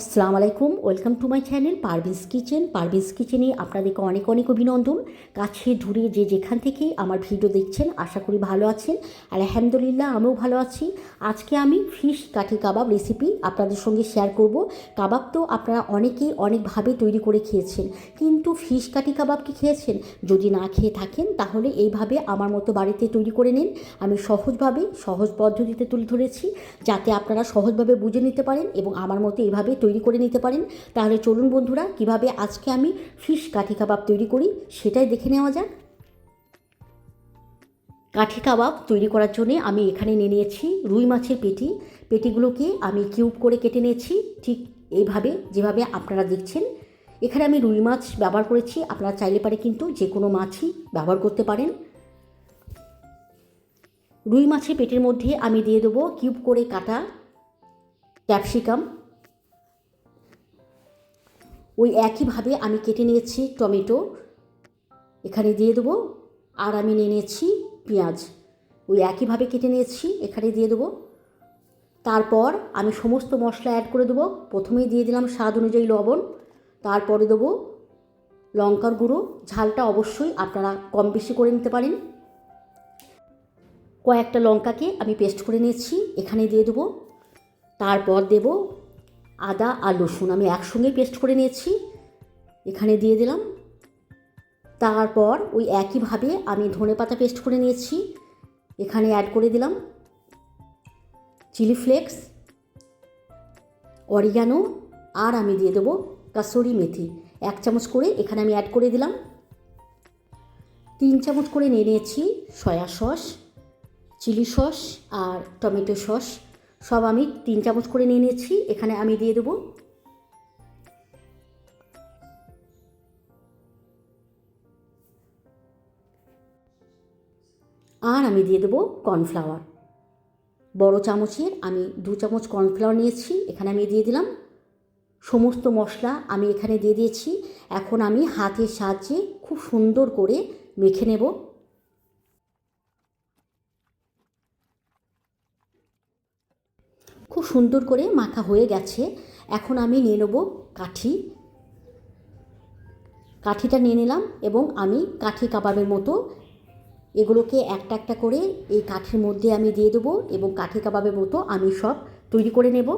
আসসালামু আলাইকুম, welcome to my channel Parveen's kitchen. Parveen's কিচেনে আপনাদেরকে অনেক অনেক অভিনন্দন। কাছে দূরে যে যেখান থেকেই আমার ভিডিও দেখছেন, আশা করি ভালো আছেন। আলহামদুলিল্লাহ, আমিও ভালো আছি। আজকে আমি ফিশ কাঠি কাবাব রেসিপি আপনাদের সঙ্গে শেয়ার করব। কাবাব তো আপনারা অনেকেই অনেকভাবে তৈরি করে খেয়েছেন, কিন্তু ফিশ কাঠি কাবাব কি খেয়েছেন? যদি না খেয়ে থাকেন, তাহলে এইভাবে আমার মতো বাড়িতে তৈরি করে নিন। আমি সহজভাবে, সহজ পদ্ধতিতে তুলে ধরেছি, যাতে আপনারা সহজভাবে বুঝে নিতে পারেন এবং আমার মতো এইভাবে তৈরি করে নিতে পারেন। তাহলে চলুন বন্ধুরা, কীভাবে আজকে আমি ফিশ কাঠি কাবাব তৈরি করি সেটাই দেখে নেওয়া যাক। কাঠি কাবাব তৈরি করার জন্যে আমি এখানে নিয়ে নিয়েছি রুই মাছের পেটি। পেটিগুলোকে আমি কিউব করে কেটে নিয়েছি, ঠিক এইভাবে যেভাবে আপনারা দেখছেন। এখানে আমি রুই মাছ ব্যবহার করেছি, আপনারা চাইলে পারে কিন্তু যে কোনো মাছই ব্যবহার করতে পারেন। রুই মাছের পেটের মধ্যে আমি দিয়ে দেবো কিউব করে কাটা ক্যাপসিকাম। ওই একইভাবে আমি কেটে নিয়েছি টমেটো। এখানে দিয়ে দেবো আর আমি নিয়ে নিয়েছি পেঁয়াজ। ওই একইভাবে কেটে নিয়েছি, এখানে দিয়ে দেবো। তারপর আমি সমস্ত মশলা অ্যাড করে দেবো। প্রথমেই দিয়ে দিলাম স্বাদ অনুযায়ী লবণ। তারপরে দেবো লঙ্কার গুঁড়ো। ঝালটা অবশ্যই আপনারা কম বেশি করে নিতে পারেন। কয়েকটা লঙ্কাকে আমি পেস্ট করে নিয়েছি। এখানে দিয়ে দেবো। তারপর দেব আদা আর রসুন আমি একসঙ্গে পেস্ট করে নিয়েছি। এখানে দিয়ে দিলাম। তারপর ওই একইভাবে আমি ধনে পাতা পেস্ট করে নিয়েছি। এখানে অ্যাড করে দিলাম চিলি ফ্লেক্স অরিগানো আর আমি দিয়ে দেবো কাসুরি মেথি। এক চামচ করে এখানে আমি অ্যাড করে দিলাম। তিন চামচ করে নিয়ে নিয়েছি সয়া সস চিলি সস আর টমেটো সস। সব আমি তিন চামচ করে নিয়ে নিয়েছি এখানে আমি দিয়ে দেবো। আর আমি দিয়ে দেবো কর্নফ্লাওয়ার। বড় চামচের আমি দু চামচ কর্নফ্লাওয়ার নিয়েছি, এখানে আমি দিয়ে দিলাম। সমস্ত মশলা আমি এখানে দিয়ে দিয়েছি। এখন আমি হাতের সাহায্যে খুব সুন্দর করে মেখে নেব। খুব সুন্দর করে মাখা হয়ে গেছে। এখন আমি নিয়ে নেব কাঠি। কাঠিটা নিয়ে নিলাম এবং আমি কাঠি কাবাবের মতো এগুলোকে একটা একটা করে এই কাঠির মধ্যে আমি দিয়ে দেবো এবং কাঠি কাবাবের মতো আমি সব তৈরি করে নেব।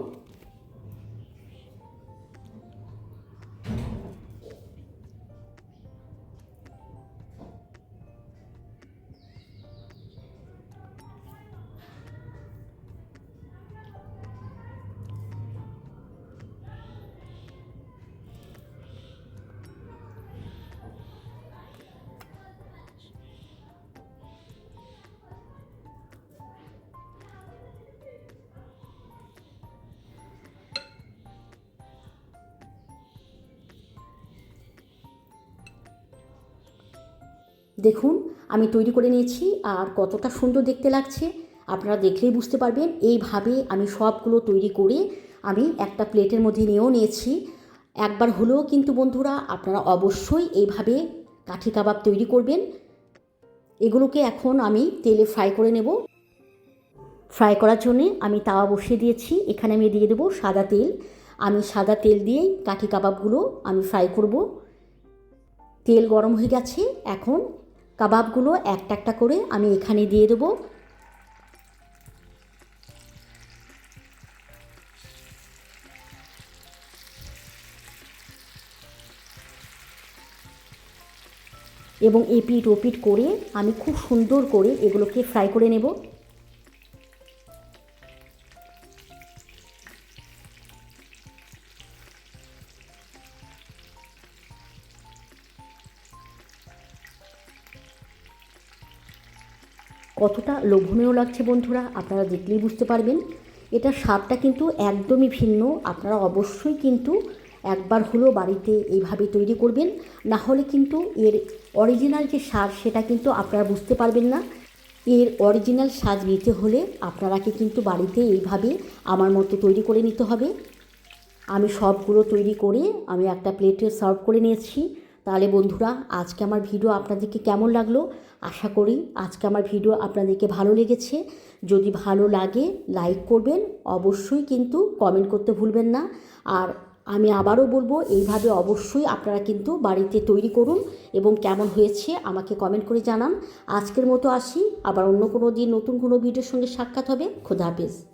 দেখুন, আমি তৈরি করে নিয়েছি আর কতটা সুন্দর দেখতে লাগছে। আপনারা দেখলেই বুঝতে পারবেন, এইভাবে আমি সবগুলো তৈরি করে আমি একটা প্লেটের মধ্যে নিয়েও নিয়েছি। একবার হলেও কিন্তু বন্ধুরা, আপনারা অবশ্যই এইভাবে কাঠি কাবাব তৈরি করবেন। এগুলোকে এখন আমি তেলে ফ্রাই করে নেব। ফ্রাই করার জন্যে আমি তাওয়া বসিয়ে দিয়েছি। এখানে আমি দিয়ে দেবো সাদা তেল। আমি সাদা তেল দিয়েই কাঠি কাবাবগুলো আমি ফ্রাই করব। তেল গরম হয়ে গেছে। এখন কাবাবগুলো একটা একটা করে আমি এখানে দিয়ে দেবো। এবং এপিট ওপিট করে আমি খুব সুন্দর করে এগুলোকে ফ্রাই করে নেব। কতটা লোভনীয় লাগছে বন্ধুরা, আপনারা দেখলেই বুঝতে পারবেন। এটা স্বাদটা কিন্তু একদমই ভিন্ন, আপনারা অবশ্যই কিন্তু একবার হলেও বাড়িতে এইভাবে তৈরি করবেন। না হলে কিন্তু এর অরিজিনাল যে স্বাদ, সেটা কিন্তু আপনারা বুঝতে পারবেন না। এর অরিজিনাল স্বাদ নিতে হলে আপনারাকে কিন্তু বাড়িতে এইভাবে আমার মতো তৈরি করে নিতে হবে। আমি সবগুলো তৈরি করে আমি একটা প্লেটে সার্ভ করে নিয়েছি। তাহলে বন্ধুরা, আজকে আমার ভিডিও আপনাদেরকে কেমন লাগল? আশা করি আজকে আমার ভিডিও আপনাদেরকে ভালো লেগেছে। যদি ভালো লাগে, লাইক করবেন। অবশ্যই কিন্তু কমেন্ট করতে ভুলবেন না। আর আমি আবারও বলব, এইভাবে অবশ্যই আপনারা কিন্তু বাড়িতে তৈরি করুন এবং কেমন হয়েছে আমাকে কমেন্ট করে জানান। আজকের মতো আসি। আবার অন্য কোনো দিন নতুন কোনো ভিডিওর সঙ্গে সাক্ষাৎ হবে। খোদা হাফেজ।